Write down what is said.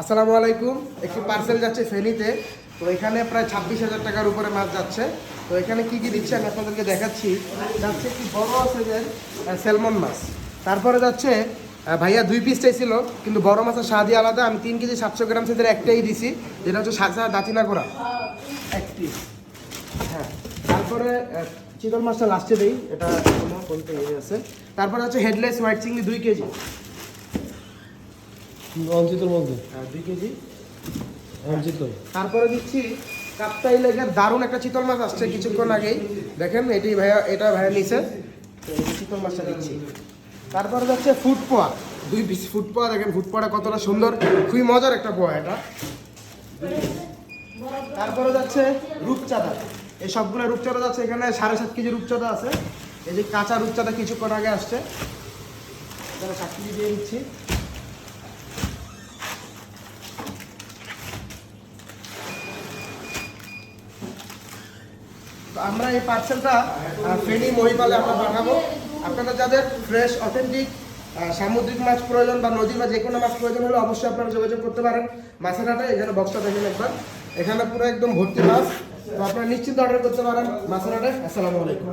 আসসালামু আলাইকুম একটি পার্সেল যাচ্ছে ফেনীতে। তো এখানে প্রায় ছাব্বিশ হাজার টাকার উপরে মাছ যাচ্ছে। তো এখানে কি কি দিচ্ছে আমি আপনাদেরকে দেখাচ্ছি। যাচ্ছে একটি বড় সাইজের স্যালমন মাছ। তারপরে যাচ্ছে ভাইয়া দুই পিস চাইছিল, কিন্তু বড় মাছের স্বাদই আলাদা। আমি তিন কেজি সাতশো গ্রাম সাইজের একটাই দিছি, যেটা হচ্ছে সাজা দাঁতিনা করা। এক পিস হ্যাঁ। তারপরে চিতল মাছটা লাস্টে দিই। এটা এখনও বলতে ইয়ে আছে। তারপরে হচ্ছে হেডলেস হোয়াইট চিংড়ি দুই কেজি। অঞ্চিতর মধ্যে। হ্যাঁ দুই কেজি। অঞ্চিত তারপরে দিচ্ছি কাপ্তাই লেগের দারুণ একটা চিতল মাছ আসছে কিছুক্ষণ আগেই। দেখেন এটি ভাইয়া এটা ভাইয়া নিচে চিতল মাছটা দিচ্ছি। তারপরে যাচ্ছে ফুড পোয়া। দুই পিস ফুড পোয়া দেখেন ফুড পোয়াটা কতটা সুন্দর। খুবই মজার একটা পোয়া এটা। তারপরে যাচ্ছে রূপচাঁদা। এই সবগুলো রূপচাঁদা যাচ্ছে এখানে সাড়ে সাত কেজি রূপচাঁদা আছে। এই যে কাঁচা রূপচাঁদা কিছুক্ষণ আগে আসছে। সাত কেজি দিয়ে দিচ্ছি। আমরা এই পার্সেলটা ফেনি, মহিপালে আমরা পাঠাবো আপনারা যাদের ফ্রেশ অথেন্টিক সামুদ্রিক মাছ প্রয়োজন বা নদী বা যে কোনো মাছ প্রয়োজন হলে অবশ্যই আপনারা যোগাযোগ করতে পারেন। মাছের হাটে এখানে বক্সটা দেখেন একবার। এখানে পুরো একদম ভর্তি মাছ। তো আপনারা নিশ্চিন্ত অর্ডার করতে পারেন মাছের হাটে আসসালামু আলাইকুম।